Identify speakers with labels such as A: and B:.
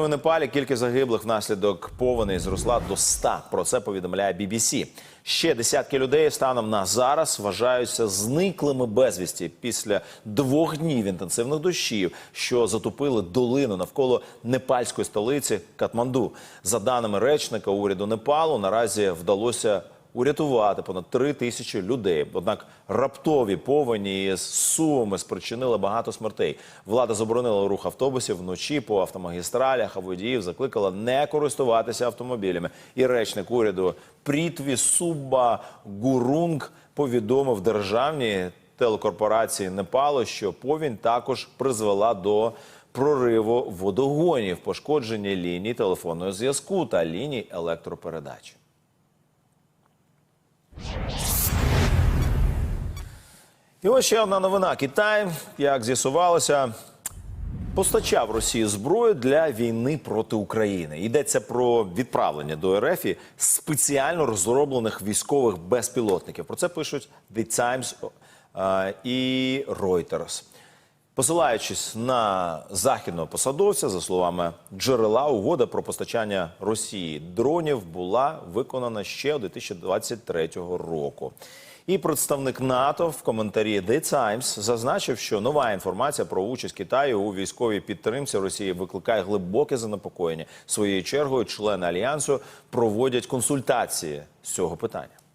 A: У Непалі кількість загиблих внаслідок повені зросла до 100. Про це повідомляє BBC. Ще десятки людей станом на зараз вважаються зниклими безвісті після двох днів інтенсивних дощів, що затопили долину навколо непальської столиці Катманду. За даними речника уряду Непалу, наразі вдалося урятувати понад три тисячі людей. Однак раптові повені з сумами спричинили багато смертей. Влада заборонила рух автобусів вночі по автомагістралях, а водіїв закликала не користуватися автомобілями. І речник уряду Прітві Субба Гурунг повідомив державній телекорпорації Непалу, що повінь також призвела до прориву водогонів, пошкодження ліній телефонного зв'язку та ліній електропередач. І ось ще одна новина. Китай, як з'ясувалося, постачав Росії зброю для війни проти України. Йдеться про відправлення до РФ спеціально розроблених військових безпілотників. Про це пишуть The Times е, і Reuters. Посилаючись на західного посадовця, за словами джерела, угода про постачання Росії дронів була виконана ще у 2023 року. І представник НАТО в коментарі The Times зазначив, що нова інформація про участь Китаю у військовій підтримці Росії викликає глибоке занепокоєння. Своєю чергою члени альянсу проводять консультації з цього питання.